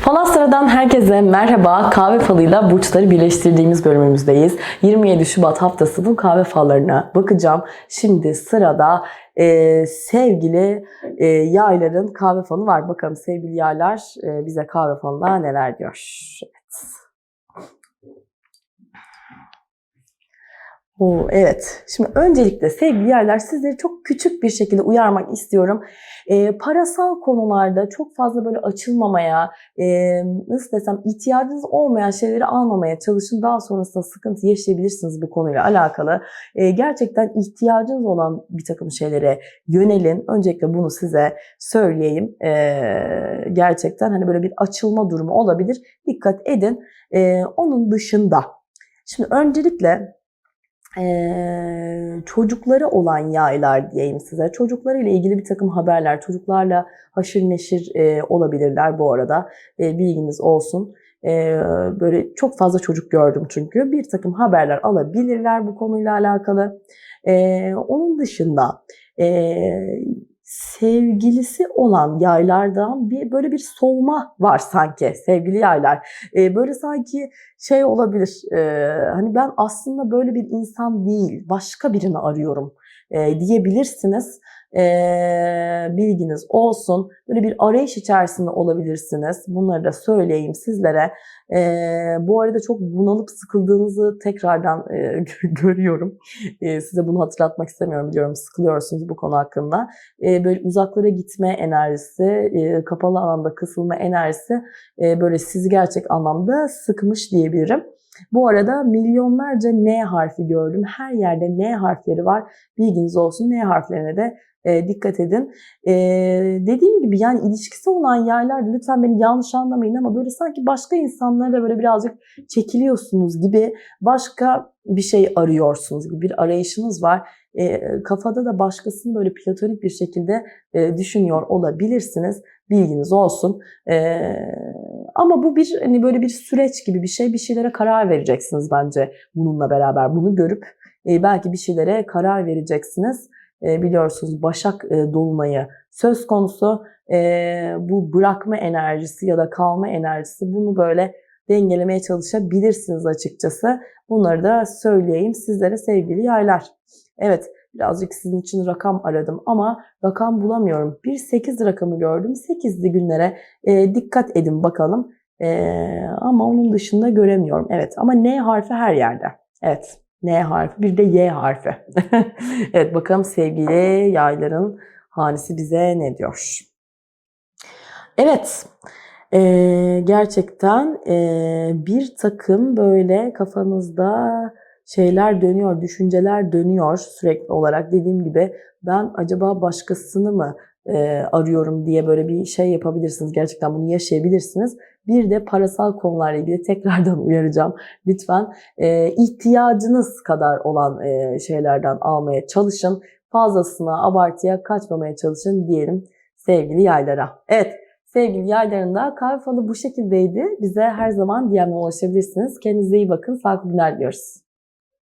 Falastra'dan herkese merhaba. Kahve falıyla burçları birleştirdiğimiz bölümümüzdeyiz. 27 Şubat haftasının kahve fallarına bakacağım. Şimdi sırada e, sevgili e, yayların kahve falı var. Bakalım sevgili yaylar e, bize kahve falında neler diyor. Evet. Oo, evet. Şimdi öncelikle sevgili yerler sizleri çok küçük bir şekilde uyarmak istiyorum. Ee, parasal konularda çok fazla böyle açılmamaya, e, nasıl desem ihtiyacınız olmayan şeyleri almamaya çalışın. Daha sonrasında sıkıntı yaşayabilirsiniz bu konuyla alakalı. Ee, gerçekten ihtiyacınız olan bir takım şeylere yönelin. Öncelikle bunu size söyleyeyim. Ee, gerçekten hani böyle bir açılma durumu olabilir. Dikkat edin. Ee, onun dışında Şimdi öncelikle ee, çocukları olan yaylar diyeyim size. Çocuklarıyla ilgili bir takım haberler, çocuklarla haşır neşir e, olabilirler bu arada. E, bilginiz olsun. E, böyle çok fazla çocuk gördüm çünkü. Bir takım haberler alabilirler bu konuyla alakalı. E, onun dışında e, sevgilisi olan yaylardan bir böyle bir soğuma var sanki sevgili yaylar. E, böyle sanki şey olabilir. E, hani ben aslında böyle bir insan değil, başka birini arıyorum e, diyebilirsiniz. E, bilginiz olsun. Böyle bir arayış içerisinde olabilirsiniz. Bunları da söyleyeyim sizlere. E, bu arada çok bunalıp sıkıldığınızı tekrardan e, görüyorum. E, size bunu hatırlatmak istemiyorum biliyorum. Sıkılıyorsunuz bu konu hakkında. E, böyle uzaklara gitme enerjisi, e, kapalı alanda kısılma enerjisi e, böyle sizi gerçek anlamda sıkmış diyebilirim. Bu arada milyonlarca N harfi gördüm. Her yerde N harfleri var. Bilginiz olsun. N harflerine de e, dikkat edin. E, dediğim gibi yani ilişkisi olan yerlerde lütfen beni yanlış anlamayın ama böyle sanki başka insanlara böyle birazcık çekiliyorsunuz gibi başka bir şey arıyorsunuz gibi bir arayışınız var. E, kafada da başkasını böyle platonik bir şekilde e, düşünüyor olabilirsiniz. Bilginiz olsun. E, ama bu bir hani böyle bir süreç gibi bir şey. Bir şeylere karar vereceksiniz bence bununla beraber. Bunu görüp e, belki bir şeylere karar vereceksiniz. E, biliyorsunuz Başak e, Dolunay'ı söz konusu. E, bu bırakma enerjisi ya da kalma enerjisi bunu böyle dengelemeye çalışabilirsiniz açıkçası. Bunları da söyleyeyim sizlere sevgili yaylar. Evet birazcık sizin için rakam aradım ama rakam bulamıyorum. Bir 8 rakamı gördüm. 8'li günlere e, dikkat edin bakalım. E, ama onun dışında göremiyorum. Evet ama N harfi her yerde. Evet N harfi bir de Y harfi. evet bakalım sevgili yayların hanesi bize ne diyor? Evet. Ee, gerçekten e, bir takım böyle kafanızda şeyler dönüyor, düşünceler dönüyor sürekli olarak. Dediğim gibi ben acaba başkasını mı e, arıyorum diye böyle bir şey yapabilirsiniz. Gerçekten bunu yaşayabilirsiniz. Bir de parasal konularla ilgili tekrardan uyaracağım. Lütfen e, ihtiyacınız kadar olan e, şeylerden almaya çalışın. Fazlasına, abartıya kaçmamaya çalışın diyelim sevgili yaylara. Evet. Sevgili yayların da kahve falı bu şekildeydi. Bize her zaman DM'e ulaşabilirsiniz. Kendinize iyi bakın. Sağlıklı günler diliyoruz.